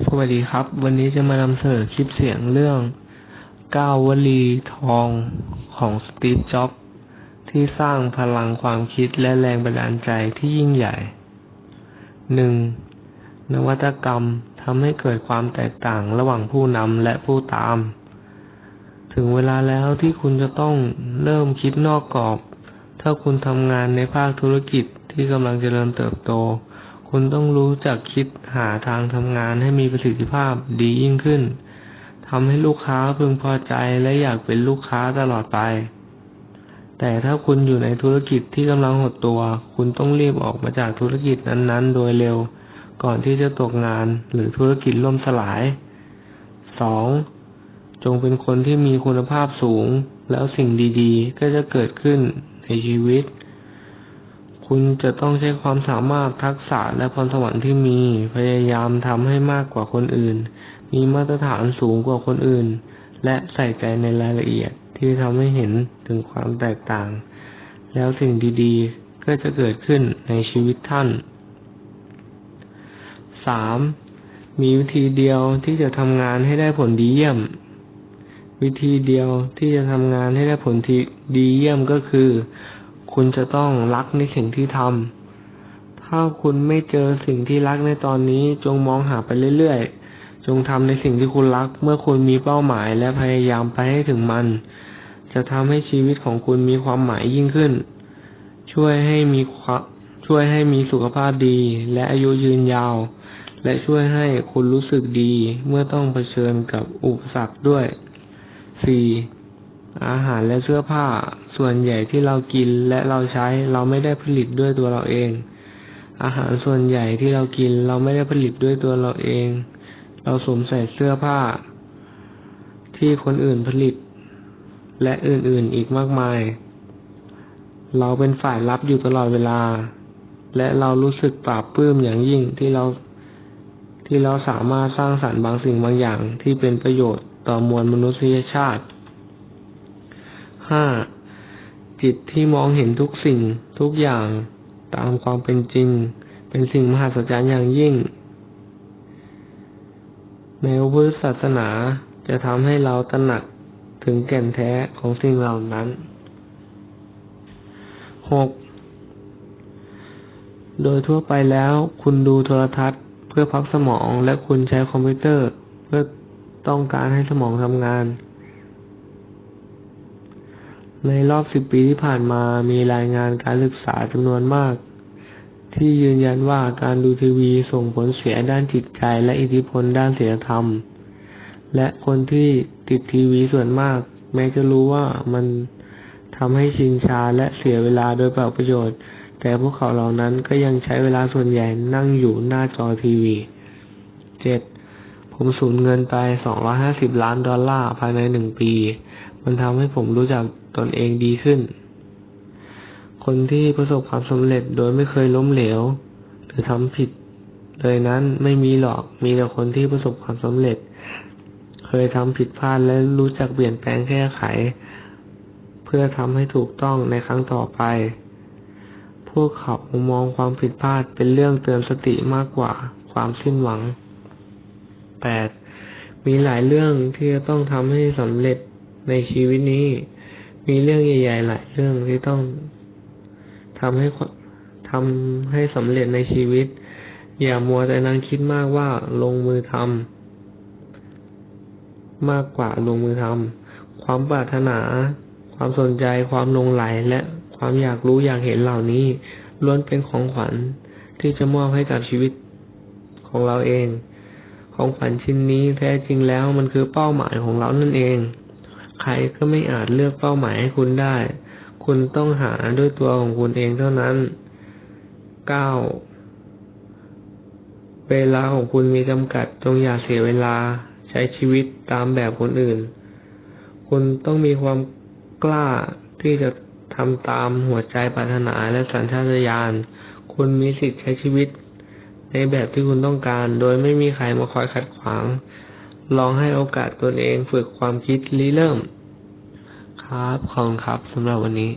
สวัสดีครับ วันนี้จะมานำเสนอคลิปเสียงเรื่อง9วลีทองของสตีฟจ็อบส์ที่สร้างพลังความคิดและแรงบันดาลใจที่ยิ่งใหญ่ 1. นวัตกรรมทำให้เกิดความแตกต่างระหว่างผู้นำและผู้ตาม ถึงเวลาแล้วที่คุณจะต้องเริ่มคิดนอกกรอบ ถ้าคุณทำงานในภาคธุรกิจที่กำลังจเจริญเติบโต คุณต้องรู้จักคิดหาทางทำงานให้มีประสิทธิภาพดียิ่งขึ้นทำให้ลูกค้าพึงพอใจและอยากเป็นลูกค้าตลอดไป แต่ถ้าคุณอยู่ในธุรกิจที่กำลังหดตัว คุณต้องรีบออกมาจากธุรกิจนั้นๆ โดยเร็ว ก่อนที่จะตกงานหรือธุรกิจล่มสลาย 2. จงเป็นคนที่มีคุณภาพสูง แล้วสิ่งดีๆ ก็จะเกิดขึ้นในชีวิต คุณจะต้องใช้ความสามารถทักษะและพรสวรรค์ที่มี พยายามทำให้มากกว่าคนอื่น มีมาตรฐานสูงกว่าคนอื่น และใส่ใจในรายละเอียดที่ทำให้เห็นถึงความแตกต่าง แล้วสิ่งดีๆ ก็จะเกิดขึ้นในชีวิตท่าน 3. มีวิธีเดียวที่จะทำงานให้ได้ผลดีเยี่ยม วิธีเดียวที่จะทำงานให้ได้ผลที่ดีเยี่ยมก็คือ คุณจะต้องรักในสิ่งที่ทำ ถ้าคุณไม่เจอสิ่งที่รักในตอนนี้จงมองหาไปเรื่อยๆ จงทำในสิ่งที่คุณรัก เมื่อคุณมีเป้าหมายและพยายามไปให้ถึงมัน จะทำให้ชีวิตของคุณมีความหมายยิ่งขึ้น ช่วยให้มีความช่วยให้มีสุขภาพดี และอายุยืนยาว และช่วยให้คุณรู้สึกดีเมื่อต้องเผชิญกับอุปสรรคด้วย 4. อาหารและเสื้อผ้า ส่วนใหญ่ที่เรากินและเราใช้เราไม่ได้ผลิตด้วยตัวเราเอง อาหารส่วนใหญ่ที่เรากินเราไม่ได้ผลิตด้วยตัวเราเอง เราสวมใส่เสื้อผ้า ที่คนอื่นผลิต และอื่นๆอีกมากมาย เราเป็นฝ่ายรับอยู่ตลอดเวลา และเรารู้สึกปลาบปลื้มอย่างยิ่งที่เราที่เราสามารถสร้างสรรค์บางสิ่งบางอย่างที่เป็นประโยชน์ต่อมวลมนุษยชาติ 5. จิตที่มองเห็นทุกสิ่งทุกอย่างตามความเป็นจริง เป็นสิ่งมหัศจรรย์อย่างยิ่งในพระพุทธศาสนาจะทำให้เราตระหนักถึงแก่นแท้ของสิ่งเหล่านั้น 6. โดยทั่วไปแล้วคุณดูโทรทัศน์เพื่อพักสมองและคุณใช้คอมพิวเตอร์ เพื่อต้องการให้สมองทำงาน ในรอบสิบปีที่ผ่านมามีรายงานการศึกษาจำนวนมาก ที่ยืนยันว่าการดูทีวีส่งผลเสียด้านจิตใจและอิทธิพลด้านศีลธรรม และคนที่ติดทีวีส่วนมาก แม้จะรู้ว่ามันทำให้ชินชาและเสียเวลาโดยเปล่าประโยชน์ แต่พวกเขาเหล่านั้นก็ยังใช้เวลาส่วนใหญ่นั่งอยู่หน้าจอทีวี 7. ผมสูญเงินไป 250 ล้านดอลลาร์ภายในหนึ่งปี มันทำให้ผมรู้จัก ตนเองดีขึ้น คนที่ประสบความสำเร็จโดยไม่เคยล้มเหลว หรือทำผิดเลยนั้นไม่มีหรอกมีแต่คนที่ประสบความสำเร็จ เคยทำผิดพลาดและรู้จักเปลี่ยนแปลงแก้ไข เพื่อทำให้ถูกต้องในครั้งต่อไป พวกเขามองความผิดพลาดเป็นเรื่องเตือนสติมากกว่าความสิ้นหวัง 8. มีหลายเรื่องที่จะต้องทำให้สำเร็จในชีวิตนี้ มีเรื่องใหญ่ๆหลายเรื่องที่ต้องทำให้ทำให้สำเร็จในชีวิต อย่ามัวแต่นั่งคิดมากว่าลงมือทำมากกว่าลงมือทำความปรารถนา ความสนใจ ความลงไหลและความอยากรู้อยากเห็นเหล่านี้ล้วนเป็นของขวัญที่จะมอบให้กับชีวิตของเราเอง ของขวัญชิ้นนี้แท้จริงแล้วมันคือเป้าหมายของเรานั่นเอง ใครก็ไม่อาจเลือกเป้าหมายให้คุณได้ คุณต้องหาด้วยตัวของคุณเองเท่านั้น 9. เวลาของคุณมีจำกัดจงอย่าเสียเวลาใช้ชีวิตตามแบบคนอื่น คุณต้องมีความกล้าที่จะทำตามหัวใจปรารถนาและสัญชาตญาณ คุณมีสิทธิ์ใช้ชีวิต ในแบบที่คุณต้องการ โดยไม่มีใครมาคอยขัดขวาง ลองให้โอกาสตนเองฝึกความคิดริเริ่ม ครับ ขอบคุณครับสำหรับวันนี้